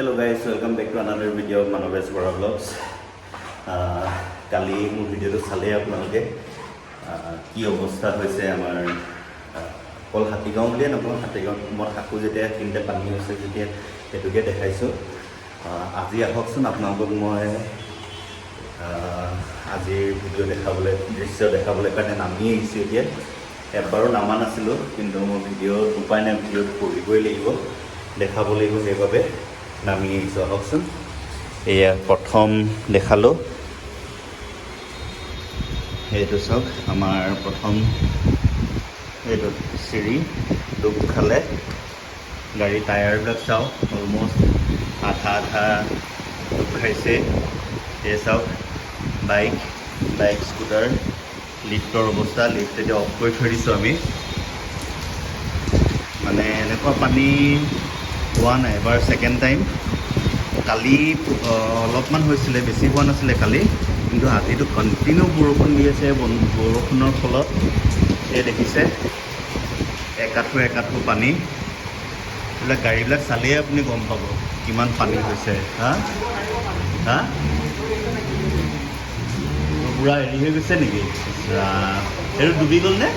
Hello' guys welcome back to another video' Manabesh Bora vlogs কালি মোৰ ভিডিঅ'টো চালেই আপোনালোকে। কি অৱস্থা হৈছে আমাৰ অকল হাতীগাঁও বুলিয়ে নকওঁ হাতীগাঁৱত মই থাকোঁ যেতিয়া সেইখিনিতে পানী হৈছে যেতিয়া সেইটোকে দেখাইছোঁ। আজি আহকচোন আপোনালোকক মই আজিৰ ভিডিঅ' দেখাবলৈ, দৃশ্য দেখাবলৈ কাৰণে নামি আহিছোঁ এতিয়া। এবাৰো নামা নাছিলোঁ, কিন্তু মোৰ ভিডিঅ'ত উপায় নাই ভিডিঅ'ত কৰিবই লাগিব, দেখাব লাগিব সেইবাবে। নামি আহকচোন। এয়া প্ৰথম দেখালোঁ। সেইটো চাওক, আমাৰ প্ৰথম এইটো চিৰি। ডুব খালে। গাড়ী টায়াৰবিলাক চাওক অলমষ্ট আধা আধা ডুব খাইছে। এই চাওক, বাইক বাইক, স্কুটাৰ, লিফ্টৰ অৱস্থা, লিফ্ট এতিয়া অফ কৰি থৈ দিছোঁ আমি। মানে এনেকুৱা পানী হোৱা নাই এবাৰ ছেকেণ্ড টাইম কালি অলপমান হৈছিলে বেছি হোৱা নাছিলে কালি। কিন্তু আজিতো কণ্টিনিউ বৰষুণ দি আছে বৰষুণৰ ফলত। এই দেখিছে একাঠু একাঠু পানী। এইবিলাক গাড়ীবিলাক চালেই আপুনি গম পাব কিমান পানী হৈছে হা? হা? পূৰা হেৰি হৈ গৈছে নেকি। সেইটো ডুবি গ'ল নে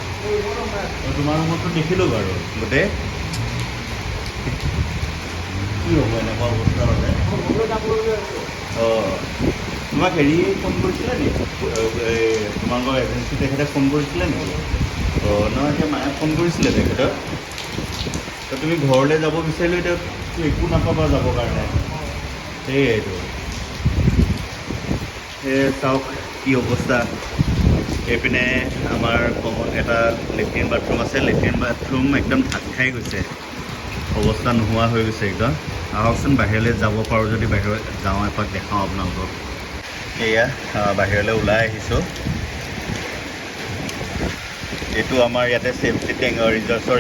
মই তোমাৰ ৰুমততো দেখিলোঁ বাৰু। গোটেই কি হ'ব এনেকুৱা অৱস্থা হ'লে অঁ, তোমাক হেৰি ফোন কৰিছিলে নেকি? তোমালোকৰ এজেঞ্চি তেখেতে ফোন কৰিছিলে নেকি? অঁ, নহয়, এতিয়া মায়ে ফোন কৰিছিলে তেখেতক। তো, তুমি ঘৰলৈ যাব বিচাৰিলে এতিয়া একো নাপাবা যাবৰ কাৰণে। সেয়াইটো এই চাওক কি অৱস্থা। এইপিনে আমাৰ কমন এটা লেট্ৰিন বাথৰুম আছে। লেট্ৰিন বাথৰুম একদম ঢাক খাই গৈছে। অৱস্থা নোহোৱা হৈ গৈছে একদম। আহকচোন, বাহিৰলৈ যাব পাৰোঁ যদি বাহিৰত যাওঁ এপাক দেখাওঁ আপোনালোকক। এয়া বাহিৰলৈ ওলাই আহিছোঁ। এইটো আমাৰ ইয়াতে ছেফটি টেংক ৰিজাৰ্ভৰ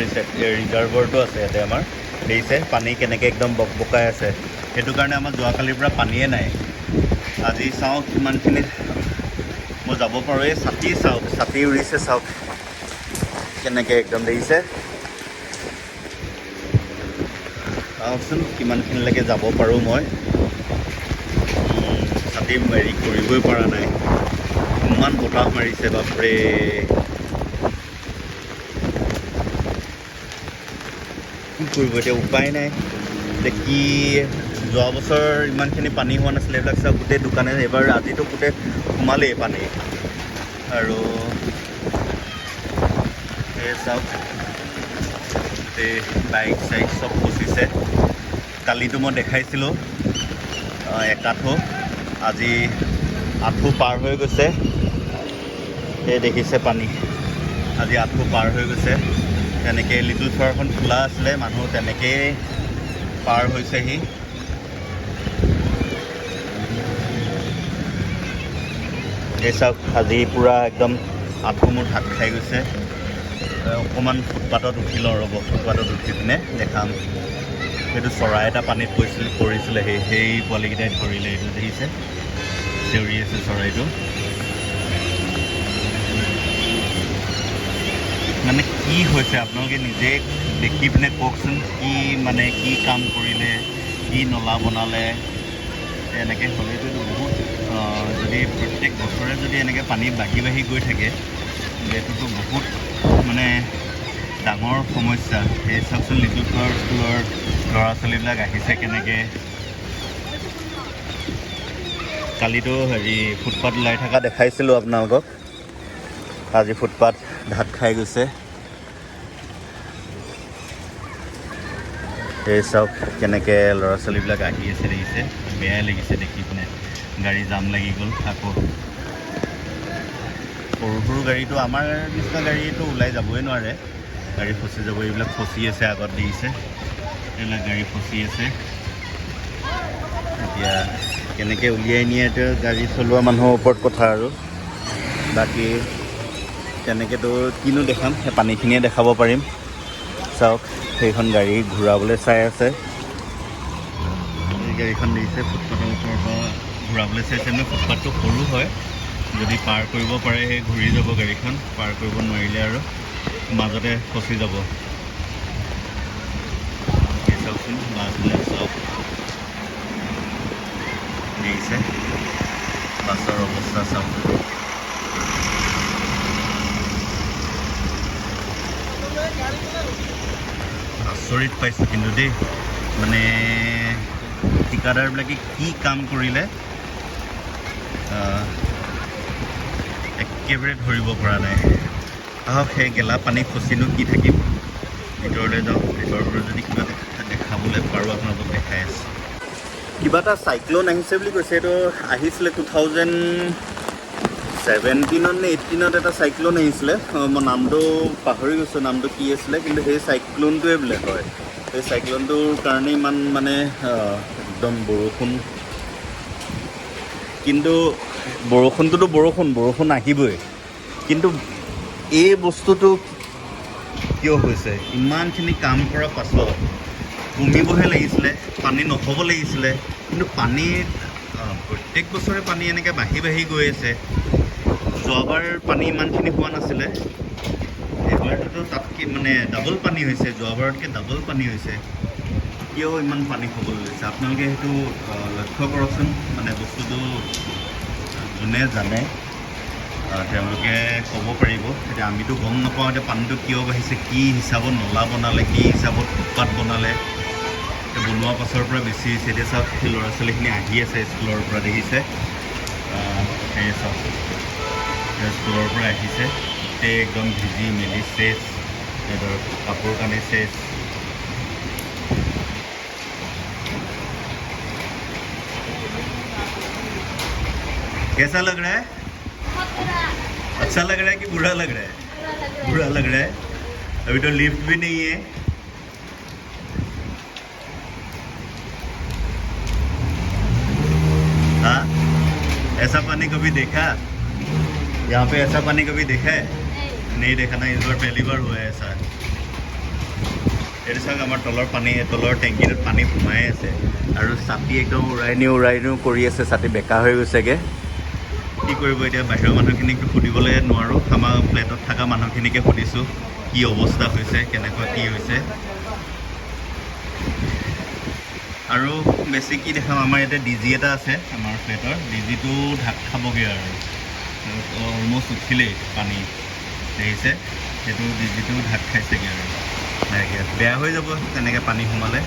ৰিজাৰ্ভৰটো আছে ইয়াতে আমাৰ। দেখিছে, পানী কেনেকৈ একদম বকবকাই আছে। সেইটো কাৰণে আমাৰ যোৱাকালিৰ পৰা পানীয়ে নাই। আজি চাওঁ কিমানখিনি মই যাব পাৰোঁ। এই ছাতি চাওক ছাতি উৰিছে চাওক কেনেকৈ একদম দেখিছে। চাওকচোন কিমানখিনিলৈকে যাব পাৰোঁ মই। ছাতি হেৰি কৰিবই পৰা নাই। ইমান বতাহ মাৰিছে বাপৰে। কি কৰিব এতিয়া উপায় নাই। এতিয়া কি যোৱা বছৰ ইমানখিনি পানী হোৱা নাছিলে এইবিলাক চাওক গোটেই দোকানে এইবাৰ আজিতো গোটেই সোমালেই পানী। আৰু চাওক গোটেই বাইক চাইক চব ফচিছে কালিতো মই দেখাইছিলোঁ এক আজি আঁঠু পাৰ হৈ গৈছে। এই দেখিছে পানী। আজি আঁঠু পাৰ হৈ গৈছে। তেনেকৈ লিটল চৰখন খোলা আছিলে, মানুহ তেনেকেই পাৰ হৈছেহি। এই চাওক, আজি পূৰা একদম আঁঠু মোৰ ঢাক খাই গৈছে। অকণমান ফুটপাথত উঠি লওঁ ৰ'ব ফুটপাথত উঠি পিনে দেখাম। সেইটো চৰাই এটা পানীত পৰিছিল পৰিছিলে সেই সেই পোৱালিকেইটাই ধৰিলে এইটো দেখিছে। চিঞৰি আছে চৰাইটো। মানে কি হৈছে? আপোনালোকে নিজে দেখি পিনে কওকচোন কি মানে কি কাম কৰিলে কি নলা বনালে এনেকৈ হ'লেতো বহুত যদি প্ৰত্যেক বছৰে যদি এনেকৈ পানী বাঢ়ি বাঢ়ি গৈ থাকে এইটোতো বহুত মানে ডাঙৰ সমস্যা। সেই চাওকচোন লিটু ঘৰ স্কুলৰ ল'ৰা ছোৱালীবিলাক আহিছে কেনেকৈ? কালিতো হেৰি ফুটপাথ ওলাই থকা দেখাইছিলোঁ আপোনালোকক। আজি ফুটপাথ ঢাক খাই গৈছে। এই চাওক কেনেকৈ ল'ৰা ছোৱালীবিলাক আহি আছে দেখিছে। বেয়াই লাগিছে দেখি পিনে। গাড়ী জাম লাগি গ'ল। আকৌ সৰু সৰু গাড়ীটো আমাৰ নিচিনা গাড়ীটো ওলাই যাবই নোৱাৰে। গাড়ী ফচি যাব এইবিলাক ফচি আছে আগত দেখিছে। এইবিলাক গাড়ী ফচি আছে। এতিয়া কেনেকৈ উলিয়াই নিয়ে এতিয়া গাড়ী চলোৱা মানুহৰ ওপৰত কথা আৰু। বাকী তেনেকৈতো কিনো দেখাম সেই পানীখিনিয়ে দেখাব পাৰিম। চাওক সেইখন গাড়ী ঘূৰাবলৈ চাই আছে। এই গাড়ীখন দেখিছে ফুটপাথৰ ওপৰৰ পৰা ঘূৰাবলৈ চাইছে। মানে ফুটপাথটো সৰু হয়। যদি পাৰ কৰিব পাৰে, সেই ঘূৰি যাব গাড়ীখন। পাৰ কৰিব নোৱাৰিলে আৰু মাজতে ফচি যাব। চাওকচোন বাছবিলাক চাওক দেখিছে। বাছৰ অৱস্থা চাওক। আচৰিত পাইছোঁ কিন্তু দেই। মানে ঠিকাদাৰবিলাকে কি কাম কৰিলে একেবাৰে ধৰিব পৰা নাই। আহক সেই গেলা পানী খচিনো কি থাকিম ভিতৰলৈ যাওঁ। ভিতৰৰ যদি কিবা দেখা- দেখাবলৈ পাৰোঁ, আপোনালোকক দেখাই আছোঁ। কিবা এটা চাইক্লন আহিছে বুলি কৈছে, এইটো আহিছিলে টু থাউজেণ্ড ছেভেণ্টিনত নে এইটিনত এটা চাইক্লন আহিছিলে। মই নামটো পাহৰি গৈছোঁ, নামটো কি আছিলে, কিন্তু সেই চাইক্লনটোৱে বোলে হয়। সেই চাইক্লনটোৰ কাৰণে ইমান মানে একদম বৰষুণ। কিন্তু বৰষুণটোতো বৰষুণ বৰষুণ আহিবই। কিন্তু এই বস্তুটো কিয় হৈছে? ইমানখিনি কাম কৰাৰ পাছত কমিবহে লাগিছিলে পানী নহ'ব লাগিছিলে কিন্তু আহ, প্ৰত্যেক বছৰে পানী এনেকৈ বাঢ়ি বাঢ়ি গৈ আছে। যোৱাবাৰ পানী ইমানখিনি হোৱা নাছিলে। এইবাৰটোতো তাতকৈ মানে ডাবল পানী হৈছে যোৱাবাৰতকৈ ডাবল পানী হৈছে। কিয় ইমান পানী হ'বলৈ লৈছে? আপোনালোকে সেইটো লক্ষ্য কৰকচোন। মানে বস্তুটো যোনে জানে তেওঁলোকে ক'ব পাৰিব এতিয়া আমিতো গম নাপাওঁ এতিয়া পানীটো কিয় বাঢ়িছে কি হিচাপত নলা বনালে কি হিচাপত ফুটপাথ বনালে। বনোৱাৰ পাছৰ পৰা বেছি হৈছে এতিয়া চাওক সেই ল'ৰা ছোৱালীখিনি আহি আছে স্কুলৰ পৰা দেখিছে। সেই চাওক স্কুলৰ পৰা আহিছে। গোটেই একদম ভিজি মেলি চেচ কাপোৰ কানি চেচ कैसा लग रहा है अच्छा लग रहा है कि बुरा लग रहा है बुरा लग रहा है अभी तो लिफ्ट भी नहीं है हाँ ऐसा पानी कभी देखा यहाँ पे ऐसा पानी कभी देखा है नहीं देखा ना इस बार पहली बार हुआ है ऐसा এইটো চাওক আমাৰ তলৰ পানী তলৰ টেংকিটোত পানী সোমাই আছে আৰু ছাতি একদম উৰাই নিও উৰাই নিও কৰি আছে ছাতি বেকা হৈ গৈছেগৈ কি কৰিব এতিয়া বাহিৰৰ মানুহখিনিকতো সুধিবলৈ নোৱাৰোঁ। আমাৰ ফ্লেটত থকা মানুহখিনিকে সুধিছোঁ, কি অৱস্থা হৈছে, কেনেকুৱা কি হৈছে। আৰু বেছি কি দেখাম, আমাৰ ইয়াতে ডি জি এটা আছে, আমাৰ ফ্লেটৰ ডি জিটো ঢাক খাবগৈ আৰু। অলমষ্ট উঠিলেই পানী। দেখিছে? সেইটো ডি জিটো ঢাক খাইছেগৈ আৰু। বেয়া হৈ যাব তেনেকৈ পানী সোমালে।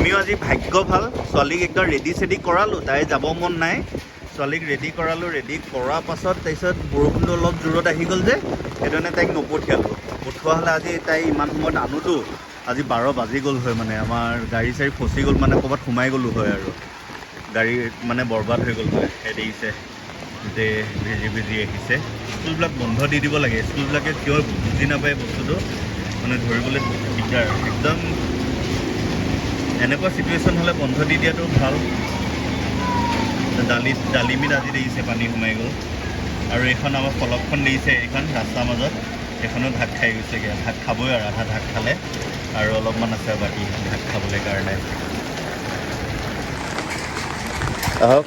আমিও আজি ভাগ্য ভাল। ছোৱালীক একদম ৰেডি চেডি কৰালোঁ তাই যাব মন নাই। ছোৱালীক ৰেডি কৰালোঁ ৰেডি কৰাৰ পাছত তাৰপিছত বৰষুণটো অলপ জোৰত আহি গ'ল যে সেইটো কাৰণে তাইক নপঠিয়ালোঁ। পঠোৱা হ'লে আজি তাই ইমান সময়ত আনোতো। আজি বাৰ বাজি গ'ল হয় মানে আমাৰ গাড়ী চাড়ী ফচি গ'ল মানে ক'ৰবাত সোমাই গ'লোঁ হয় আৰু। গাড়ী মানে বৰবাদ হৈ গ'ল হয় দেখিছে গোটেই ভিজি ভিজি আহিছে। স্কুলবিলাক বন্ধ দি দিব লাগে স্কুলবিলাকে কিয় বুজি নাপায় বস্তুটো? মানে ধৰিবলৈ দিগদাৰ। একদম এনেকুৱা চিটুৱেশ্যন হ'লে বন্ধ দি দিয়াটো ভালো। ডালি ডালিমিত আজি দেখিছে, পানী সোমাই গ'ল। আৰু এইখন আমাৰ ফলকখন দেখিছে, এইখন ৰাস্তাৰ মাজত। এইখনো ঢাক খাই গৈছেগৈ। ঢাক খাবই আৰু আধা ঢাক খালে। আৰু অলপমান আছে বাকী ঢাক খাবলৈ কাৰণে। আহক,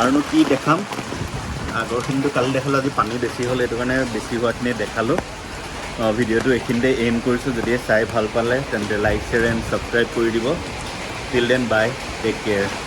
আৰুনো কি দেখাম? আগৰখিনিতো কালি দেখালোঁ, আজি পানী বেছি হ'ল, সেইটো কাৰণে বেছি হোৱাখিনি দেখালোঁ। ভিডিঅ'টো এইখিনিতে এইম কৰিছোঁ। যদি চাই ভালো পালে, তেন্তে লাইক শ্বেয়াৰ এণ্ড ছাবস্ক্ৰাইব কৰি দিব। Till then, bye. Take care.